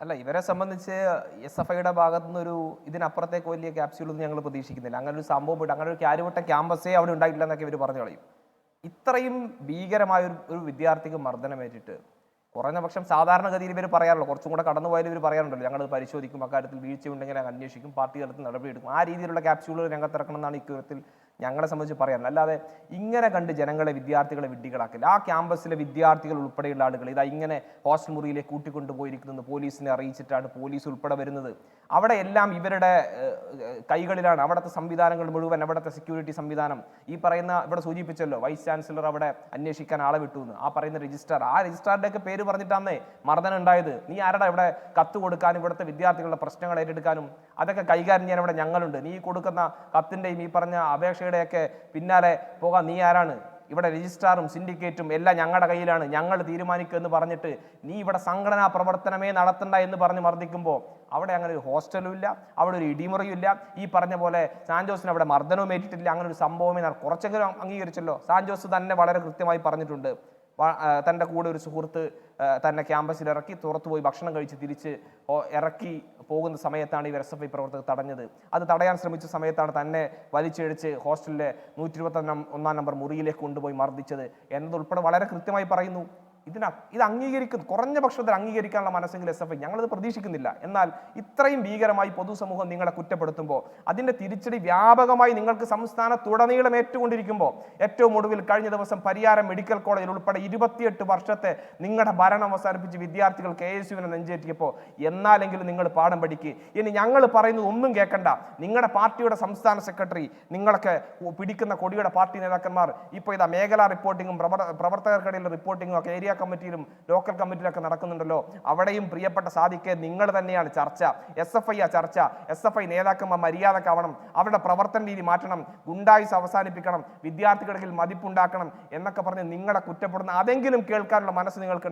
അല്ല ഇവരെ സംബന്ധിച്ച് എസ് എഫ് ഐയുടെ ഭാഗത്തു നിന്നൊരു ഇതിനപ്പുറത്തേക്ക് വലിയ ക്യാപ്സ്യൂളൊന്നും ഞങ്ങൾ പ്രതീക്ഷിക്കുന്നില്ല. അങ്ങനെ ഒരു സംഭവം പോയിട്ട് അങ്ങനെ ഒരു കാര്യവട്ട ക്യാമ്പസേ അവിടെ ഉണ്ടായിട്ടില്ല എന്നൊക്കെ ഇവർ പറഞ്ഞു കളയും. ഇത്രയും ഭീകരമായ ഒരു ഒരു വിദ്യാർത്ഥിക്ക് മർദ്ദനമേറ്റിട്ട് കുറഞ്ഞ പക്ഷം സാധാരണഗതിയിൽ ഇവർ പറയാറുള്ളൂ കുറച്ചും കൂടെ കടന്നു പോയാലും ഇവർ പറയാറുണ്ടല്ലോ. ഞങ്ങൾ പരിശോധിക്കും അക്കാര്യത്തിൽ വീഴ്ചയുണ്ടെങ്കിൽ ഞങ്ങൾ അന്വേഷിക്കും പാർട്ടി തലത്തിൽ നടപടിയെടുക്കും ആ രീതിയിലുള്ള ക്യാപ്സ്യൂളുകൾ രംഗത്തിറക്കണം എന്നാണ് ഇക്കാര്യത്തിൽ ഞങ്ങളെ സംബന്ധിച്ച് പറയാം. അല്ലാതെ ഇങ്ങനെ കണ്ട് ജനങ്ങളെ വിദ്യാർത്ഥികളെ വിഡ്ഢികളാക്കില്ല ആ ക്യാമ്പസിലെ വിദ്യാർത്ഥികൾ ഉൾപ്പെടെയുള്ള ആളുകൾ ഇതാ ഇങ്ങനെ ഹോസ്റ്റൽ മുറിയിലേക്ക് കൂട്ടിക്കൊണ്ടുപോയിരിക്കുന്നത് പോലീസിനെ അറിയിച്ചിട്ടാണ് പോലീസ് ഉൾപ്പെടെ വരുന്നത്. അവിടെ എല്ലാം ഇവരുടെ കൈകളിലാണ്. അവിടുത്തെ സംവിധാനങ്ങൾ മുഴുവൻ അവിടുത്തെ സെക്യൂരിറ്റി സംവിധാനം. ഈ പറയുന്ന ഇവിടെ സൂചിപ്പിച്ചല്ലോ വൈസ് ചാൻസലർ അവിടെ അന്വേഷിക്കാൻ ആളെ വിട്ടു എന്ന് ആ പറയുന്ന രജിസ്ട്രാർ ആ രജിസ്ട്രാറിന്റെ ഒക്കെ പേര് പറഞ്ഞിട്ടാന്നേ മർദ്ദനം ഉണ്ടായത്. നീ ആരുടെ ഇവിടെ കത്ത് കൊടുക്കാനും ഇവിടുത്തെ വിദ്യാർത്ഥികളുടെ പ്രശ്നങ്ങൾ ഏറ്റെടുക്കാനും? അതൊക്കെ കൈകാര്യം ചെയ്യാൻ ഇവിടെ ഞങ്ങളുണ്ട്. നീ കൊടുക്കുന്ന കത്തിന്റെയും ഈ പറഞ്ഞ അപേക്ഷയുടെയൊക്കെ പിന്നാലെ പോകാൻ നീ ആരാണ്? ഇവിടെ രജിസ്ട്രാറും സിൻഡിക്കേറ്റും എല്ലാം ഞങ്ങളുടെ കയ്യിലാണ്. ഞങ്ങൾ തീരുമാനിക്കുക എന്ന് പറഞ്ഞിട്ട് നീ ഇവിടെ സംഘടനാ പ്രവർത്തനമേ നടത്തണ്ട എന്ന് പറഞ്ഞ് മർദ്ദിക്കുമ്പോൾ അവിടെ അങ്ങനെ ഒരു ഹോസ്റ്റലും ഇല്ല അവിടെ ഒരു ഇടിമുറിയും ഇല്ല. ഈ പറഞ്ഞ പോലെ സാൻജോസിന് അവിടെ മർദ്ദനവും ഏറ്റിട്ടില്ല. അങ്ങനെ ഒരു സംഭവമേ നട- കുറച്ചെങ്കിലും അംഗീകരിച്ചല്ലോ. സാൻജോസ് തന്നെ വളരെ കൃത്യമായി പറഞ്ഞിട്ടുണ്ട്. തന്റെ കൂടെ ഒരു സുഹൃത്ത് തന്നെ ക്യാമ്പസിൽ ഇറക്കി പുറത്തു പോയി ഭക്ഷണം കഴിച്ച് തിരിച്ച് ഇറക്കി പോകുന്ന സമയത്താണ് ഇവർ എസ് എഫ് ഐ പ്രവർത്തകർ തടഞ്ഞത്. അത് തടയാൻ ശ്രമിച്ച സമയത്താണ് തന്നെ വലിച്ചിഴച്ച് ഹോസ്റ്റലിലെ നൂറ്റി ഇരുപത്തി ഒന്നാം നമ്പർ മുറിയിലേക്ക് കൊണ്ടുപോയി മർദ്ദിച്ചത്. എന്നതുൾപ്പെടെ വളരെ കൃത്യമായി പറയുന്നു. ഇതിന ഇത് അംഗീകരിക്കും കുറഞ്ഞ പക്ഷത്തിൽ അംഗീകരിക്കാനുള്ള മനസ്സെങ്കിൽ എസ് എഫ് ഐ ഞങ്ങളത് പ്രതീക്ഷിക്കുന്നില്ല. എന്നാൽ ഇത്രയും ഭീകരമായി പൊതുസമൂഹം നിങ്ങളെ കുറ്റപ്പെടുത്തുമ്പോൾ അതിന്റെ തിരിച്ചടി വ്യാപകമായി നിങ്ങൾക്ക് സംസ്ഥാനത്തുടനീളം ഏറ്റുകൊണ്ടിരിക്കുമ്പോൾ ഏറ്റവും ഒടുവിൽ കഴിഞ്ഞ ദിവസം പരിയാരം മെഡിക്കൽ കോളേജിൽ ഉൾപ്പെടെ ഇരുപത്തിയെട്ട് വർഷത്തെ നിങ്ങളുടെ ഭരണം അവസാനിപ്പിച്ച് വിദ്യാർത്ഥികൾ കെ എസ് യുവിനെ നെഞ്ചേറ്റിയപ്പോൾ എന്നാലെങ്കിലും നിങ്ങൾ പാഠം പഠിക്കുക ഇനി ഞങ്ങൾ പറയുന്നത് ഒന്നും കേൾക്കണ്ട. നിങ്ങളുടെ പാർട്ടിയുടെ സംസ്ഥാന സെക്രട്ടറി നിങ്ങളൊക്കെ പിടിക്കുന്ന കൊടിയുടെ പാർട്ടി നേതാക്കന്മാർ ഇപ്പോൾ ഇതാ മേഖലാ റിപ്പോർട്ടിങ്ങും പ്രവർത്തകർക്കിടയിലെ റിപ്പോർട്ടിങ്ങും ഒക്കെ ഏരിയ കമ്മിറ്റിയിലും ലോക്കൽ കമ്മിറ്റിയിലൊക്കെ നടക്കുന്നുണ്ടല്ലോ. അവിടെയും പ്രിയപ്പെട്ട സാധിക്കെ നിങ്ങൾ തന്നെയാണ് ചർച്ച. എസ് എഫ് ഐ ആ ചർച്ച. എസ് എഫ് ഐ നേതാക്കന്മാർ മര്യാദക്കാവണം അവരുടെ പ്രവർത്തന രീതി മാറ്റണം. ഗുണ്ടായുസ് അവസാനിപ്പിക്കണം. വിദ്യാർത്ഥികൾക്കിൽ മതിപ്പുണ്ടാക്കണം എന്നൊക്കെ പറഞ്ഞ് നിങ്ങളെ കുറ്റപ്പെടുന്ന അതെങ്കിലും കേൾക്കാനുള്ള മനസ്സ് നിങ്ങൾക്ക്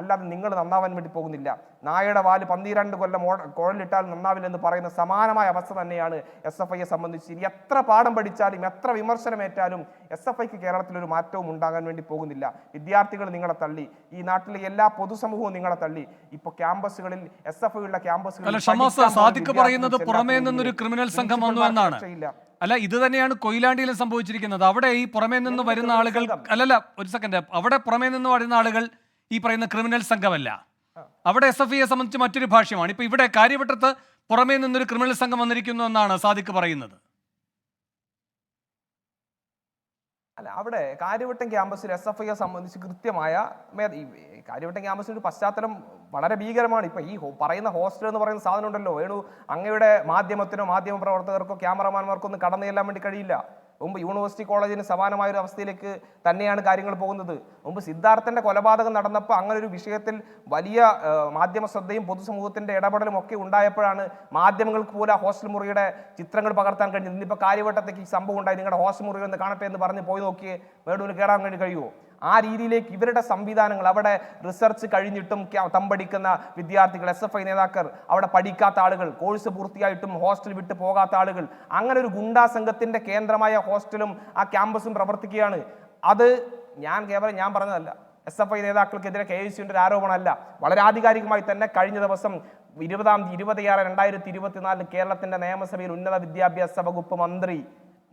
അല്ലാതെ നിങ്ങൾ നന്നാവാൻ വേണ്ടി പോകുന്നില്ല. നായയുടെ വാൽ പന്തിരണ്ട് കൊല്ലം കുഴലിട്ടാൽ നന്നാവില്ലെന്ന് പറയുന്ന സമാനമായ അവസ്ഥ തന്നെയാണ് എസ് എഫ് ഐയെ സംബന്ധിച്ച്. ഇനി എത്ര പാഠം പഠിച്ചാലും എത്ര വിമർശനമേറ്റാലും എസ് എഫ് ഐക്ക് കേരളത്തിൽ ഒരു മാറ്റവും ഉണ്ടാകാൻ വേണ്ടി പോകുന്നില്ല. വിദ്യാർത്ഥികൾ നിങ്ങളെ തള്ളി ഈ നാട്ടിലെ എല്ലാ പൊതുസമൂഹവും നിങ്ങളെ തള്ളി. ഇപ്പൊ ക്യാമ്പസുകളിൽ എസ് എഫ് ഉള്ള ക്യാമ്പസുകളിൽ സാദിഖ് പറയുന്നത് വിദ്യാർത്ഥികൾക്ക് പുറമേ നിന്നൊരു ക്രിമിനൽ സംഘം വന്നു എന്നാണ്. അല്ല ഇത് തന്നെയാണ് കൊയിലാണ്ടിയിലും സംഭവിച്ചിരിക്കുന്നത്. അവിടെ ഈ പുറമേ നിന്ന് വരുന്ന ആളുകൾ അല്ലല്ല ഒരു സെക്കൻഡ് അവിടെ പുറമേ നിന്ന് വരുന്ന ആളുകൾ ഈ പറയുന്ന ക്രിമിനൽ സംഘമല്ല. അവിടെ എസ് എഫ് ഐയെ സംബന്ധിച്ച് മറ്റൊരു ഭാഷ്യമാണ്. ഇപ്പൊ ഇവിടെ കാര്യവട്ടത്ത് പുറമേ നിന്നൊരു ക്രിമിനൽ സംഘം വന്നിരിക്കുന്നു എന്നാണ് സാദിഖ് പറയുന്നത്. അല്ല അവിടെ കാര്യവട്ടം ക്യാമ്പസിൽ എസ് എഫ് ഐയെ സംബന്ധിച്ച് കൃത്യമായ കാര്യവട്ടം ക്യാമ്പസിൽ ഒരു പശ്ചാത്തലം വളരെ ഭീകരമാണ്. ഇപ്പം ഈ പറയുന്ന ഹോസ്റ്റൽ എന്ന് പറയുന്ന സാധനം ഉണ്ടല്ലോ. വേണു അങ്ങയുടെ മാധ്യമത്തിനോ മാധ്യമ പ്രവർത്തകർക്കോ ക്യാമറമാൻമാർക്കോ ഒന്നും കടന്നു ചെല്ലാൻ വേണ്ടി കഴിയില്ല. മുമ്പ് യൂണിവേഴ്സിറ്റി കോളേജിന് സമാനമായ ഒരു അവസ്ഥയിലേക്ക് തന്നെയാണ് കാര്യങ്ങൾ പോകുന്നത്. മുമ്പ് സിദ്ധാർത്ഥന്റെ കൊലപാതകം നടന്നപ്പോൾ അങ്ങനെ ഒരു വിഷയത്തിൽ വലിയ മാധ്യമ ശ്രദ്ധയും പൊതുസമൂഹത്തിന്റെ ഇടപെടലും ഒക്കെ ഉണ്ടായപ്പോഴാണ് മാധ്യമങ്ങൾക്ക് പോലും ആ ഹോസ്റ്റൽ മുറിയുടെ ചിത്രങ്ങൾ പകർത്താൻ കഴിഞ്ഞത്. ഇന്നിപ്പോൾ കാര്യവട്ടത്തേക്ക് ഈ സംഭവം ഉണ്ടായി. നിങ്ങളുടെ ഹോസ്റ്റൽ മുറി ഒന്ന് കാണട്ടെ എന്ന് പറഞ്ഞ് പോയി നോക്കിയേ. വേണുവിന് കയറാൻ വേണ്ടി കഴിയുമോ ആ രീതിയിലേക്ക് ഇവരുടെ സംവിധാനങ്ങൾ അവിടെ റിസർച്ച് കഴിഞ്ഞിട്ടും തമ്പടിക്കുന്ന വിദ്യാർത്ഥികൾ എസ് എഫ് ഐ നേതാക്കൾ അവിടെ പഠിക്കാത്ത ആളുകൾ കോഴ്സ് പൂർത്തിയായിട്ടും ഹോസ്റ്റൽ വിട്ട് പോകാത്ത ആളുകൾ അങ്ങനെ ഒരു ഗുണ്ടാ സംഘത്തിന്റെ കേന്ദ്രമായ ഹോസ്റ്റലും ആ ക്യാമ്പസും പ്രവർത്തിക്കുകയാണ്. അത് ഞാൻ കേവലം ഞാൻ പറഞ്ഞതല്ല. എസ് എഫ് ഐ നേതാക്കൾക്കെതിരെ കെ എസ് സിയുടെ ഒരു ആരോപണമല്ല. വളരെ ആധികാരികമായി തന്നെ കഴിഞ്ഞ ദിവസം ഇരുപതാം തീയതി ഇരുപത്തിയാറ് രണ്ടായിരത്തി ഇരുപത്തിനാലിൽ കേരളത്തിന്റെ നിയമസഭയിൽ ഉന്നത വിദ്യാഭ്യാസ വകുപ്പ് മന്ത്രി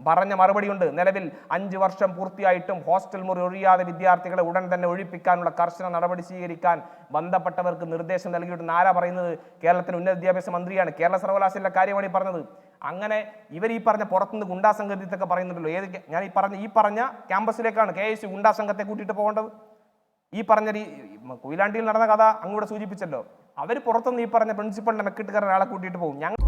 പറഞ്ഞ മറുപടിയുണ്ട്. നിലവിൽ അഞ്ച് വർഷം പൂർത്തിയായിട്ടും ഹോസ്റ്റൽ മുറി ഒഴിയാതെ വിദ്യാർത്ഥികളെ ഉടൻ തന്നെ ഒഴിപ്പിക്കാനുള്ള കർശന നടപടി സ്വീകരിക്കാൻ ബന്ധപ്പെട്ടവർക്ക് നിർദ്ദേശം നൽകിയിട്ടുണ്ട്. ആരാ പറയുന്നത്? കേരളത്തിന് ഉന്നത വിദ്യാഭ്യാസ മന്ത്രിയാണ്. കേരള സർവകലാശാലയിലെ കാര്യമാണ് ഈ പറഞ്ഞത്. അങ്ങനെ ഇവർ ഈ പറഞ്ഞ പുറത്തുനിന്ന് ഗുണ്ടാ സംഘത്തിലൊക്കെ പറയുന്നുണ്ടല്ലോ. ഏത് ഞാൻ ഈ പറഞ്ഞ ഈ പറഞ്ഞ ക്യാമ്പസിലേക്കാണ് കെ എസ് ഗുണ്ടാ സംഘത്തെ കൂട്ടിയിട്ട് പോകേണ്ടത്. ഈ പറഞ്ഞ രീ കൊയിലാണ്ടിയിൽ നടന്ന കഥ അങ്ങോട്ട് സൂചിപ്പിച്ചല്ലോ. അവർ പുറത്തുനിന്ന് ഈ പറഞ്ഞ പ്രിൻസിപ്പളിന്റെ മെക്കിട്ടുകാരൻ ആളെ കൂട്ടിയിട്ട് പോകും. ഞങ്ങൾ